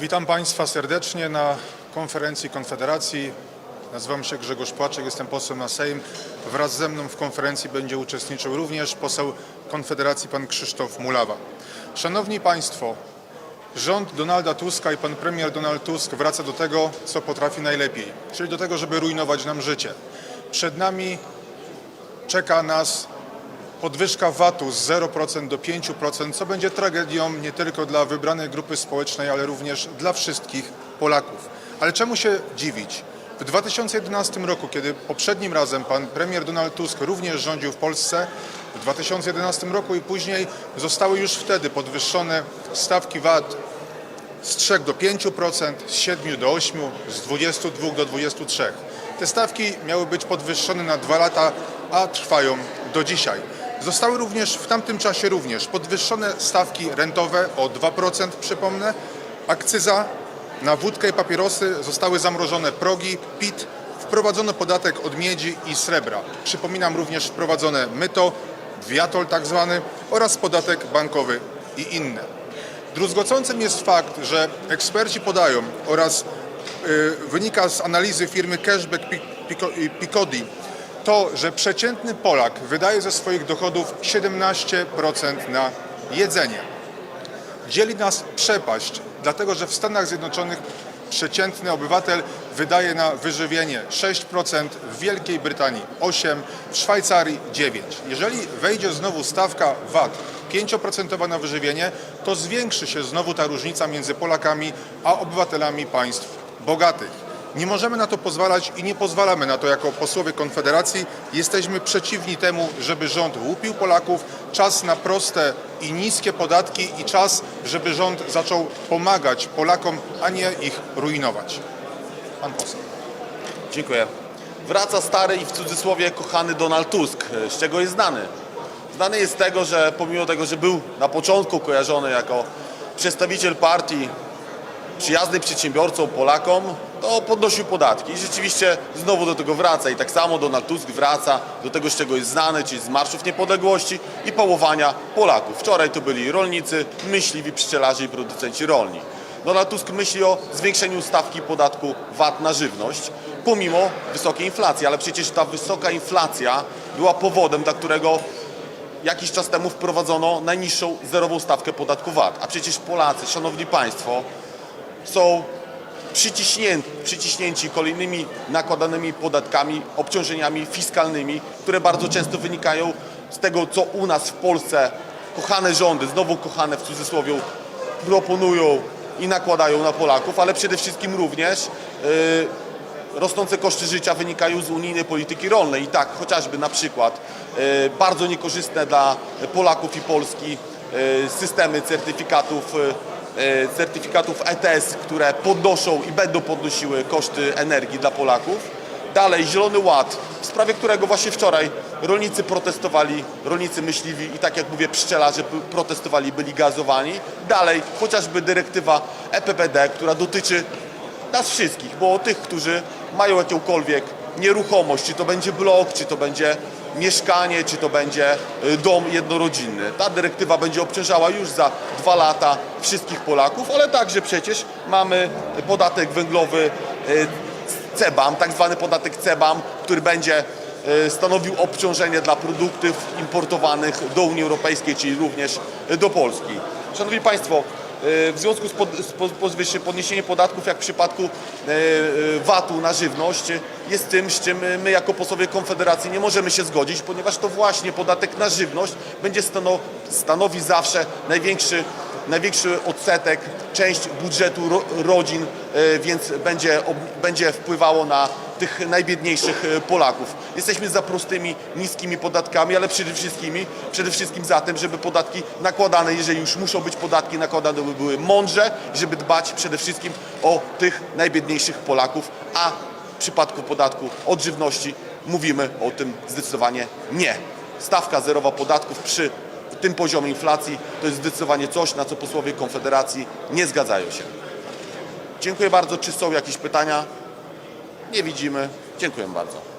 Witam Państwa serdecznie na konferencji Konfederacji. Nazywam się Grzegorz Płaczek, jestem posłem na Sejm. Wraz ze mną w konferencji będzie uczestniczył również poseł Konfederacji pan Krzysztof Mulawa. Szanowni Państwo, rząd Donalda Tuska i pan premier Donald Tusk wraca do tego, co potrafi najlepiej, czyli do tego, żeby rujnować nam życie. Przed nami czeka nas podwyżka VAT-u z 0% do 5%, co będzie tragedią nie tylko dla wybranej grupy społecznej, ale również dla wszystkich Polaków. Ale czemu się dziwić? W 2011 roku, kiedy poprzednim razem pan premier Donald Tusk również rządził w Polsce, w 2011 roku i później zostały już wtedy podwyższone stawki VAT z 3 do 5%, z 7 do 8, z 22 do 23. Te stawki miały być podwyższone na dwa lata, a trwają do dzisiaj. Zostały również w tamtym czasie również podwyższone stawki rentowe o 2%, przypomnę. Akcyza na wódkę i papierosy zostały zamrożone progi, PIT, wprowadzono podatek od miedzi i srebra. Przypominam również wprowadzone myto, wiatol tak zwany oraz podatek bankowy i inne. Druzgocącym jest fakt, że eksperci podają oraz y, wynika z analizy firmy Cashback Pi- Pico- Picodi to, że przeciętny Polak wydaje ze swoich dochodów 17% na jedzenie. Dzieli nas przepaść, dlatego że w Stanach Zjednoczonych przeciętny obywatel wydaje na wyżywienie 6%, w Wielkiej Brytanii 8%, w Szwajcarii 9%. Jeżeli wejdzie znowu stawka VAT 5% na wyżywienie, to zwiększy się znowu ta różnica między Polakami a obywatelami państw bogatych. Nie możemy na to pozwalać i nie pozwalamy na to jako posłowie Konfederacji. Jesteśmy przeciwni temu, żeby rząd łupił Polaków. Czas na proste i niskie podatki i czas, żeby rząd zaczął pomagać Polakom, a nie ich rujnować. Pan poseł. Dziękuję. Wraca stary i w cudzysłowie kochany Donald Tusk. Z czego jest znany? Znany jest z tego, że pomimo tego, że był na początku kojarzony jako przedstawiciel partii przyjaznej przedsiębiorcom, Polakom, to podnosił podatki. I rzeczywiście znowu do tego wraca. I tak samo Donald Tusk wraca do tego, z czego jest znany, czyli z marszów niepodległości i pałowania Polaków. Wczoraj to byli rolnicy, myśliwi, pszczelarze i producenci rolni. Donald Tusk myśli o zwiększeniu stawki podatku VAT na żywność, pomimo wysokiej inflacji, ale przecież ta wysoka inflacja była powodem, dla którego jakiś czas temu wprowadzono najniższą zerową stawkę podatku VAT. A przecież Polacy, szanowni państwo, są przyciśnięci, przyciśnięci kolejnymi nakładanymi podatkami, obciążeniami fiskalnymi, które bardzo często wynikają z tego, co u nas w Polsce kochane rządy, znowu kochane w cudzysłowie, proponują i nakładają na Polaków, ale przede wszystkim również yy, rosnące koszty życia wynikają z unijnej polityki rolnej. I tak chociażby na przykład yy, bardzo niekorzystne dla Polaków i Polski yy, systemy certyfikatów yy, certyfikatów ETS, które podnoszą i będą podnosiły koszty energii dla Polaków. Dalej Zielony Ład, w sprawie którego właśnie wczoraj rolnicy protestowali, rolnicy myśliwi i tak jak mówię pszczelarze protestowali, byli gazowani. Dalej chociażby dyrektywa EPBD, która dotyczy nas wszystkich, bo tych, którzy mają jakąkolwiek nieruchomość, czy to będzie blok, czy to będzie mieszkanie, czy to będzie y, dom jednorodzinny. Ta dyrektywa będzie obciążała już za dwa lata wszystkich Polaków, ale także przecież mamy podatek węglowy y, CEBAM, tak zwany podatek CEBAM, który będzie y, stanowił obciążenie dla produktów importowanych do Unii Europejskiej, czyli również do Polski. Szanowni Państwo, w związku z, pod, z podniesieniem podatków, jak w przypadku y, y, VAT-u na żywność, jest tym, z czym my jako posłowie Konfederacji nie możemy się zgodzić, ponieważ to właśnie podatek na żywność będzie stano, stanowi zawsze największy największy odsetek, część budżetu ro, rodzin, e, więc będzie, będzie wpływało na tych najbiedniejszych e, Polaków. Jesteśmy za prostymi, niskimi podatkami, ale przede wszystkim, przede wszystkim za tym, żeby podatki nakładane, jeżeli już muszą być podatki nakładane, by były mądrze, żeby dbać przede wszystkim o tych najbiedniejszych Polaków, a w przypadku podatku od żywności mówimy o tym zdecydowanie nie. Stawka zerowa podatków przy tym poziomie inflacji to jest zdecydowanie coś, na co posłowie Konfederacji nie zgadzają się. Dziękuję bardzo. Czy są jakieś pytania? Nie widzimy. Dziękuję bardzo.